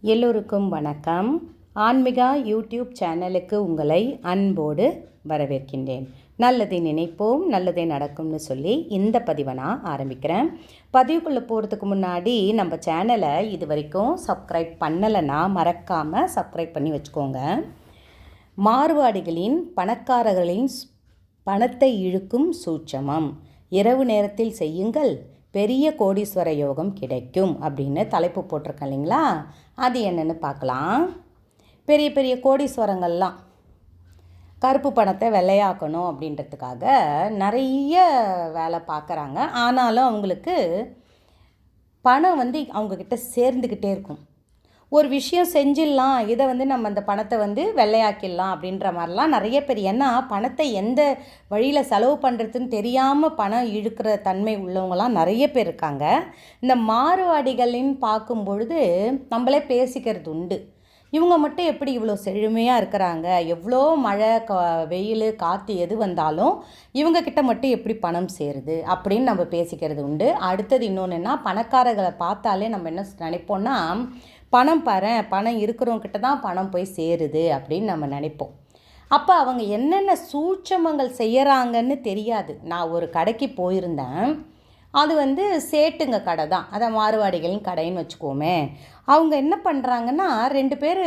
எல்லோருக்கும் வணக்கம். ஆன்மிகா யூடியூப் சேனலுக்கு உங்களை அன்போடு வரவேற்கின்றேன். நல்லதை நினைப்போம் நல்லதே நடக்கும்னு சொல்லி இந்த பதிவை நான் ஆரம்பிக்கிறேன். பதிவுக்குள்ளே போகிறதுக்கு முன்னாடி நம்ம சேனலை இது வரைக்கும் சப்ஸ்கிரைப் பண்ணலைன்னா மறக்காமல் சப்ஸ்கிரைப் பண்ணி வச்சுக்கோங்க. மார்வாடிகளின் பணக்காரர்களின் ஸ்- பணத்தை இழுக்கும் சூட்சமம். இரவு நேரத்தில் செய்யுங்கள் பெரிய கோடீஸ்வர யோகம் கிடைக்கும் அப்படின்னு தலைப்பு போட்டிருக்கேன் இல்லைங்களா? அது என்னென்னு பார்க்கலாம். பெரிய பெரிய கோடீஸ்வரங்கள்லாம். கருப்பு பணத்தை வெள்ளையாக்கணும் அப்படின்றதுக்காக நிறைய வேலை பார்க்குறாங்க. ஆனாலும் அவங்களுக்கு பணம் வந்து அவங்கக்கிட்ட சேர்ந்துக்கிட்டே இருக்கும். ஒரு விஷயம் செஞ்சிடலாம் இதை வந்து நம்ம அந்த பணத்தை வந்து வெள்ளையாக்கிடலாம் அப்படின்ற மாதிரிலாம் நிறைய பேர் ஏன்னா பணத்தை எந்த வழியில் செலவு பண்ணுறதுன்னு தெரியாமல் பணம் இழுக்கிற தன்மை உள்ளவங்களாம் நிறைய பேர் இருக்காங்க. இந்த மாறுவாடிகளின் பார்க்கும் பொழுது நம்மளே பேசிக்கிறது உண்டு. இவங்க மட்டும் எப்படி இவ்வளோ செழுமையாக இருக்கிறாங்க? எவ்வளோ மழை கா வெயில் காற்று எது வந்தாலும் இவங்கக்கிட்ட மட்டும் எப்படி பணம் சேருது அப்படின்னு நம்ம பேசிக்கிறது உண்டு. அடுத்தது இன்னொன்று என்ன? பணக்காரர்களை பார்த்தாலே நம்ம என்ன நினைப்போம்னா பணம் பாரு பணம் இருக்கிறவங்க கிட்ட தான் பணம் போய் சேருது அப்படின்னு நம்ம நினைப்போம். அப்போ அவங்க என்னென்ன சூட்சமங்கள் செய்கிறாங்கன்னு தெரியாது. நான் ஒரு கடைக்கு போயிருந்தேன். அது வந்து சேட்டுங்க கடை தான். அதை மாறுவாடிகளின் கடைன்னு வச்சுக்கோமே. அவங்க என்ன பண்ணுறாங்கன்னா ரெண்டு பேர்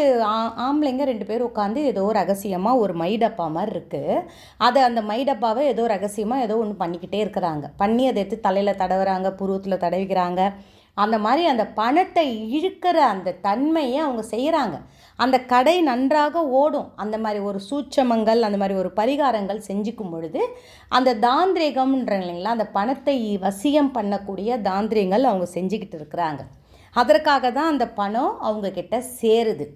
ஆம்பளைங்க ரெண்டு பேர் உட்காந்து ஏதோ ரகசியமாக ஒரு மைடப்பா மாதிரி இருக்குது அதை அந்த மைடப்பாவை ஏதோ ரகசியமாக ஏதோ ஒன்று பண்ணிக்கிட்டே இருக்கிறாங்க. பண்ணி அதை எடுத்து தலையில் தடவுறாங்க புருவத்தில் தடவிக்கிறாங்க. அந்த மாதிரி அந்த பணத்தை இழுக்கிற அந்த தன்மையை அவங்க செய்கிறாங்க அந்த கடை நன்றாக ஓடும். அந்த மாதிரி ஒரு சூட்சமங்கள் அந்த மாதிரி ஒரு பரிகாரங்கள் செஞ்சுக்கும் பொழுது அந்த தாந்திரிகம்ன்ற இல்லைங்களா அந்த பணத்தை வசியம் பண்ணக்கூடிய தாந்திரியங்கள் அவங்க செஞ்சுக்கிட்டு இருக்கிறாங்க. அதற்காக தான் அந்த பணம் அவங்கக்கிட்ட சேருது.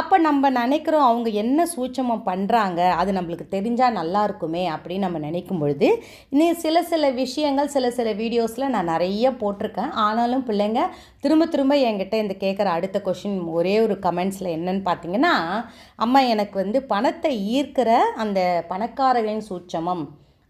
அப்போ நம்ம நினைக்கிறோம் அவங்க என்ன சூட்சமம் பண்ணுறாங்க அது நம்மளுக்கு தெரிஞ்சால் நல்லா இருக்குமே அப்படின்னு நம்ம நினைக்கும் பொழுது இன்னும் சில சில விஷயங்கள் சில சில வீடியோஸில் நான் நிறைய போட்டிருக்கேன். ஆனாலும் பிள்ளைங்க திரும்ப திரும்ப என்கிட்ட இந்த கேட்குற அடுத்த கொஷின் ஒரே ஒரு கமெண்ட்ஸில் என்னன்னு பார்த்தீங்கன்னா அம்மா எனக்கு வந்து பணத்தை ஈர்க்கிற அந்த பணக்காரர்களின் சூட்சமம்.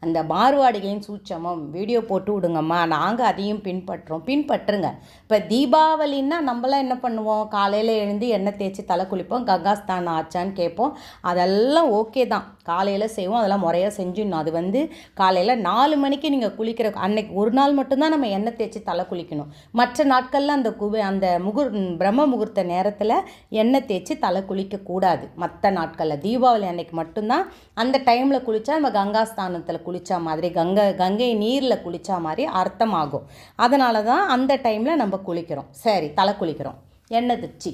அந்த மார்வாடிகளின் சூட்சமம் வீடியோ போட்டு விடுங்கம்மா. நாங்கள் அதையும் பின்பற்றுறோம் பின்பற்றுங்க. இப்போ தீபாவளின்னா நம்மளாம் என்ன பண்ணுவோம்? காலையில் எழுந்து எண்ணெய் தேய்ச்சி தலை குளிப்போம். கங்காஸ்தானம் ஆச்சான்னு கேட்போம். அதெல்லாம் ஓகே தான். காலையில் செய்வோம். அதெல்லாம் முறையாக செஞ்சிடணும். அது வந்து காலையில் நாலு மணிக்கு நீங்கள் குளிக்கிற அன்னைக்கு ஒரு நாள் மட்டும்தான் நம்ம எண்ணெய் தேய்ச்சி தலை குளிக்கணும். மற்ற நாட்களில் அந்த குபே அந்த முகுர் பிரம்ம முகூர்த்த நேரத்தில் எண்ணெய் தேய்ச்சி தலை குளிக்கக்கூடாது மற்ற நாட்களில் தீபாவளி அன்னைக்கு மட்டும்தான். அந்த டைமில் குளித்தா நம்ம கங்காஸ்தானத்தில் குளித்தா மாதிரி கங்கை கங்கை நீரில் குளித்தா மாதிரி அர்த்தமாகும். அதனால தான் அந்த டைமில் நம்ம குளிக்கிறோம். சரி தலை குளிக்கிறோம். எண்ணெய் தேய்ச்சி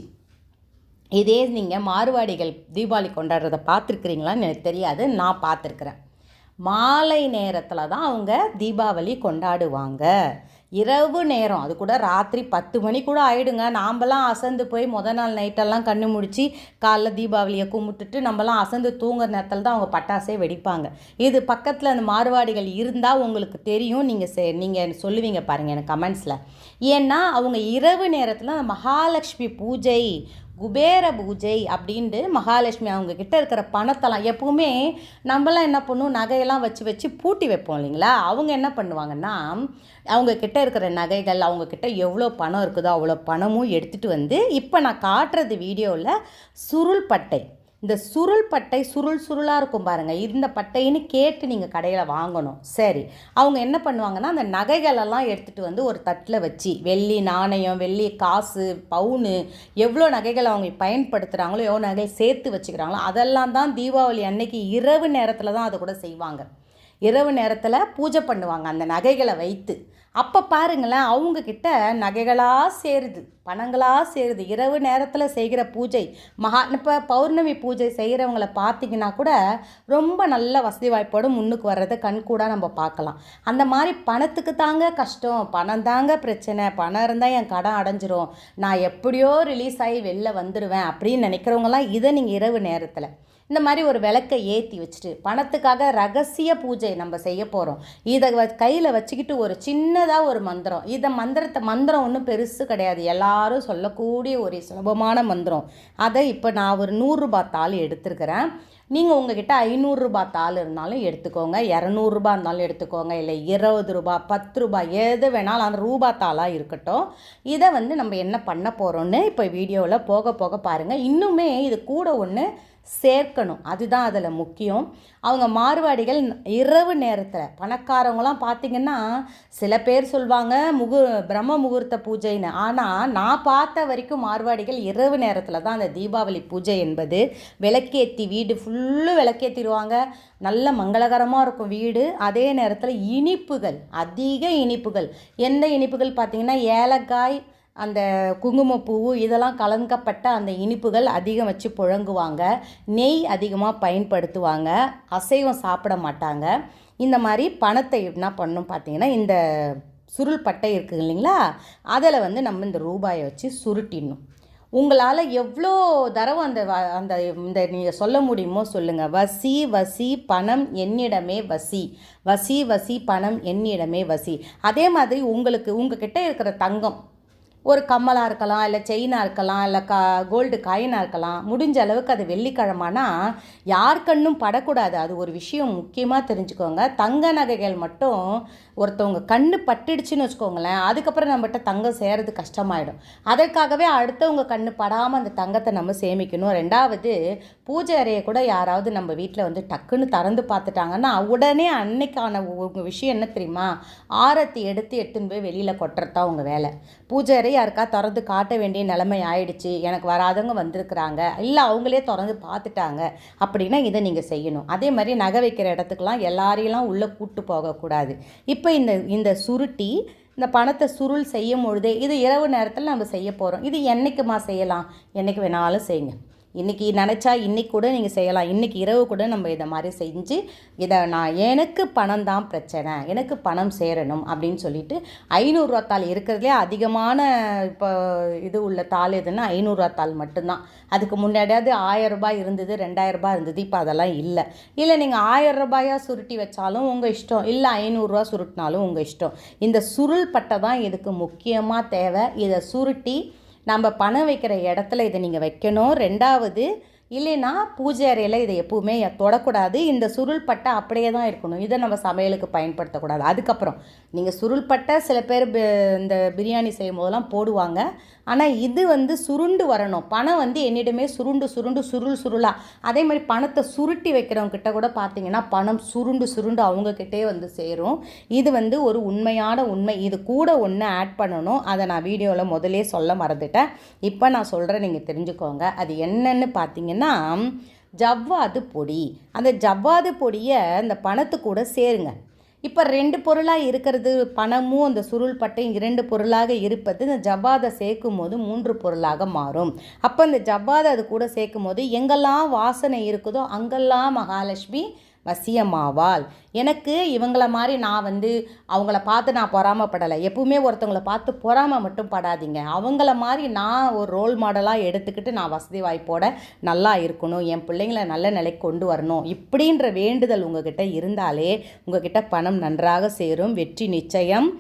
இதே நீங்கள் மாறுவாடிகள் தீபாவளி கொண்டாடுறத பார்த்துருக்குறீங்களான்னு எனக்கு தெரியாது. நான் பார்த்துருக்குறேன். மாலை நேரத்தில் தான் அவங்க தீபாவளி கொண்டாடுவாங்க. இரவு நேரம். அது கூட ராத்திரி பத்து மணி கூட ஆயிடுங்க. நாம்பலாம் அசந்து போய் முத நாள் நைட்டெல்லாம் கண்ணு முடிச்சு காலைல தீபாவளியை கும்பிட்டுட்டு நம்மலாம் அசந்து தூங்குற நேரத்தில் தான் அவங்க பட்டாசே வெடிப்பாங்க. இது பக்கத்தில் அந்த மாறுவாடிகள் இருந்தால் உங்களுக்கு தெரியும். நீங்கள் செ நீங்கள் சொல்லுவீங்க பாருங்கள் எனக்கு கமெண்ட்ஸில். ஏன்னா அவங்க இரவு நேரத்தில் அந்த மகாலட்சுமி பூஜை குபேர பூஜை அப்படின்ட்டு மகாலட்சுமி அவங்க கிட்ட இருக்கிற பணத்தெல்லாம் எப்பவுமே நம்மளாம் என்ன பண்ணுவோம்? நகையெல்லாம் வச்சு வச்சு பூட்டி வைப்போம் இல்லைங்களா? அவங்க என்ன பண்ணுவாங்கன்னா அவங்க கிட்ட இருக்கிற நகைகள் அவங்க கிட்ட எவ்வளோ பணம் இருக்குதோ அவ்வளோ பணமும் எடுத்துகிட்டு வந்து இப்போ நான் காட்டுறது வீடியோவில் சுருள் பட்டை. இந்த சுருள் பட்டை சுருள் சுருளாக இருக்கும் பாருங்கள் இந்த பட்டைன்னு கேட்டு நீங்கள் கடையில் வாங்கணும். சரி. அவங்க என்ன பண்ணுவாங்கன்னா அந்த நகைகளெல்லாம் எடுத்துகிட்டு வந்து ஒரு தட்டில் வச்சு வெள்ளி நாணயம் வெள்ளி காசு பவுனு எவ்வளோ நகைகள் அவங்க பயன்படுத்துகிறாங்களோ எவ்வளோ நகை சேர்த்து வச்சுக்கிறாங்களோ அதெல்லாம் தான் தீபாவளி அன்னைக்கு இரவு நேரத்தில் தான் அதை கூட செய்வாங்க. இரவு நேரத்தில் பூஜை பண்ணுவாங்க. அந்த நகைகளை வைத்து. அப்போ பாருங்களேன் அவங்கக்கிட்ட நகைகளாக சேருது பணங்களாக சேருது. இரவு நேரத்தில் செய்கிற பூஜை மகா இப்போ பௌர்ணமி பூஜை செய்கிறவங்கள பார்த்திங்கன்னா கூட ரொம்ப நல்ல வசதி வாய்ப்போடு முன்னுக்கு வர்றதை கண்கூடாக நம்ம பார்க்கலாம் அந்த மாதிரி பணத்துக்கு தாங்க கஷ்டம். பணம் தாங்க பிரச்சனை. பணம் இருந்தால் என் கடன் அடைஞ்சிரும். நான் எப்படியோ ரிலீஸ் ஆகி வெளில வந்துடுவேன் அப்படின்னு நினைக்கிறவங்களாம் இதை நீங்கள் இரவு நேரத்தில். இந்த மாதிரி ஒரு விளக்கை ஏற்றி வச்சுட்டு பணத்துக்காக ரகசிய பூஜை நம்ம செய்ய போகிறோம் இதை வ கையில் வச்சுக்கிட்டு ஒரு சின்னதாக ஒரு மந்திரம். இதை மந்திரத்தை மந்திரம் ஒன்றும் பெருசு கிடையாது. எல்லாரும் சொல்லக்கூடிய ஒரு சுலபமான மந்திரம். அதை இப்போ நான் ஒரு நூறுரூபா தாள் எடுத்துருக்கிறேன். நீங்கள் உங்ககிட்ட ஐநூறுரூபா தாள் இருந்தாலும் எடுத்துக்கோங்க. இரநூறுபா இருந்தாலும் எடுத்துக்கோங்க. இல்லை இருபது ரூபா பத்து ரூபா எது வேணாலும் அந்த ரூபா தாளாக இருக்கட்டும். இதை வந்து நம்ம என்ன பண்ண போகிறோன்னு இப்போ வீடியோவில் போக போக பாருங்கள் இன்னுமே இது கூட ஒன்று சேர்க்கணும். அதுதான் அதில் முக்கியம். அவங்க மார்வாடிகள் இரவு நேரத்தில் பணக்காரவங்களாம் பார்த்திங்கன்னா சில பேர் சொல்லுவாங்க முகு பிரம்ம முகூர்த்த பூஜைன்னு. ஆனால் நான் பார்த்த வரைக்கும் மார்வாடிகள் இரவு நேரத்தில் தான் அந்த தீபாவளி பூஜை என்பது விளக்கேற்றி வீடு ஃபுல் ஃபுல்லு விளக்கேற்றிடுவாங்க நல்ல மங்களகரமாக இருக்கும் வீடு. அதே நேரத்தில் இனிப்புகள் அதிக இனிப்புகள். எந்த இனிப்புகள் பார்த்திங்கன்னா ஏலக்காய் அந்த குங்குமப்பூ இதெல்லாம் கலங்கப்பட்ட அந்த இனிப்புகள் அதிகம் வச்சு புழங்குவாங்க. நெய் அதிகமாக பயன்படுத்துவாங்க. அசைவம் சாப்பிட மாட்டாங்க. இந்த மாதிரி பணத்தை என்ன பண்ணும் பார்த்தீங்கன்னா இந்த சுருள் பட்டை இருக்குது இல்லைங்களா அதில் வந்து நம்ம இந்த ரூபாயை வச்சு சுருட்டிடணும். உங்களால் எவ்வளோ தடவை அந்த வ- அந்த இந்த நீங்கள் சொல்ல முடியுமோ சொல்லுங்கள் வசி வசி பணம் என்னிடமே வசி. வசி வசி பணம் என்னிடமே வசி. அதே மாதிரி உங்களுக்கு உங்ககிட்ட இருக்கிற தங்கம். ஒரு கம்மலாக இருக்கலாம் இல்லை செயினாக இருக்கலாம் இல்லை கா கோல்டு காயினாக இருக்கலாம் முடிஞ்ச அளவுக்கு அது வெள்ளிக்கிழமானா யார் கண்ணும் படக்கூடாது. அது ஒரு விஷயம் முக்கியமாக தெரிஞ்சுக்கோங்க. தங்க நகைகள் மட்டும் ஒருத்தவங்க கண்ணு பட்டுடுச்சுன்னு வச்சுக்கோங்களேன் அதுக்கப்புறம் நம்மகிட்ட தங்கம் சேரது கஷ்டமாயிடும். அதற்காகவே அடுத்தவங்க கண்ணு படாமல் அந்த தங்கத்தை நம்ம சேமிக்கணும். ரெண்டாவது பூஜை அறையை கூட யாராவது நம்ம வீட்டில் வந்து டக்குன்னு திறந்து பார்த்துட்டாங்கன்னா உடனே அன்னைக்கான உங்கள் விஷயம் என்ன தெரியுமா? ஆரத்தி எடுத்து எடுத்துன்னு போய் வெளியில் கொட்டுறது தான் உங்கள் வேலை. பூஜை அறை யாருக்கா திறந்து காட்ட வேண்டிய நிலைமை ஆயிடுச்சு எனக்கு வராதவங்க வந்திருக்கிறாங்க இல்லை அவங்களே திறந்து பார்த்துட்டாங்க அப்படின்னா இதை நீங்கள் செய்யணும். அதே மாதிரி நகை வைக்கிற இடத்துக்குலாம் எல்லாரையெல்லாம் உள்ளே கூட்டு போகக்கூடாது. இப்போ இந்த இந்த சுருட்டி இந்த பணத்தை சுருள் செய்யும் பொழுதே இது இரவு நேரத்தில் நம்ம செய்ய போகிறோம் இது என்னைக்குமா செய்யலாம்? என்னைக்கு வேணாலும் செய்யுங்க. இன்றைக்கி நினச்சா இன்றைக்கி கூட நீங்கள் செய்யலாம். இன்றைக்கி இரவு கூட நம்ம இதை மாதிரி செஞ்சு இதை நான் எனக்கு பணம் தான் பிரச்சனை. எனக்கு பணம் சேரணும் அப்படின்னு சொல்லிட்டு ஐநூறுரூவா தாள் இருக்கிறதுலே அதிகமான இப்போ இது உள்ள தாள் எதுன்னா ஐநூறுரூவா தாள் மட்டும்தான். அதுக்கு முன்னாடியாவது ஆயிரம் ரூபாய் இருந்தது ரெண்டாயிரம் ரூபாய் இருந்தது. இப்போ அதெல்லாம் இல்லை. இல்லை நீங்கள் ஆயிரம் ரூபாயாக சுருட்டி வச்சாலும் உங்கள் இஷ்டம். இல்லை ஐநூறுரூவா சுருட்டினாலும் உங்கள் இஷ்டம். இந்த சுருள் பட்டை தான் இதுக்கு முக்கியமாக தேவை. இதை சுருட்டி நம்ம பணம் வைக்கிற இடத்துல இதை நீங்கள் வைக்கணும். ரெண்டாவது இல்லைன்னா பூஜை அறையில் இதை எப்பவுமே தொடக்கூடாது. இந்த சுருள் பட்டை அப்படியே தான் இருக்கணும். இதை நம்ம சமையலுக்கு பயன்படுத்தக்கூடாது. அதுக்கப்புறம் நீங்கள் சுருள் பட்டை சில பேர் இந்த பிரியாணி செய்யும் போதெல்லாம் போடுவாங்க. ஆனால் இது வந்து சுருண்டு வரணும். பணம் வந்து என்னிடமே சுருண்டு சுருண்டு சுருள் சுருளாக அதே மாதிரி பணத்தை சுருட்டி வைக்கிறவங்க கிட்ட கூட பார்த்தீங்கன்னா பணம் சுருண்டு சுருண்டு அவங்கக்கிட்டே வந்து சேரும். இது வந்து ஒரு உண்மையான உண்மை. இது கூட ஒன்று ஆட் பண்ணணும். அதை நான் வீடியோவில் முதலே சொல்ல மறந்துட்டேன். இப்போ நான் சொல்கிறேன் நீங்கள் தெரிஞ்சுக்கோங்க. அது என்னென்னு பார்த்தீங்கன்னா ஜவ்வாது பொடி. அந்த ஜவ்வாது பொடியை அந்த பணத்து கூட சேருங்க. இப்போ ரெண்டு பொருளாக இருக்கிறது பணமும் அந்த சுருள் பட்டையும் இரண்டு பொருளாக இருப்பது இந்த ஜவ்வாதை சேர்க்கும் போது மூன்று பொருளாக மாறும். அப்போ இந்த ஜவ்வாதை அது கூட சேர்க்கும் போது எங்கெல்லாம் வாசனை இருக்குதோ அங்கெல்லாம் மகாலட்சுமி வசியமாவாள். எனக்கு இவங்கள மாதிரி நான் வந்து அவங்கள பார்த்து நான் பொறாமப்படலை. எப்பவுமே ஒருத்தவங்கள பார்த்து பொறாமை மட்டும் படாதீங்க. அவங்கள மாதிரி நான் ஒரு ரோல் மாடலாக எடுத்துக்கிட்டு நான் வசதி வாய்ப்போட நல்லா இருக்கணும். என் பிள்ளைங்கள நல்ல நிலைக்கு கொண்டு வரணும். இப்படின்ற வேண்டுதல் உங்ககிட்ட இருந்தாலே உங்ககிட்ட பணம் நன்றாக சேரும். வெற்றி நிச்சயம்.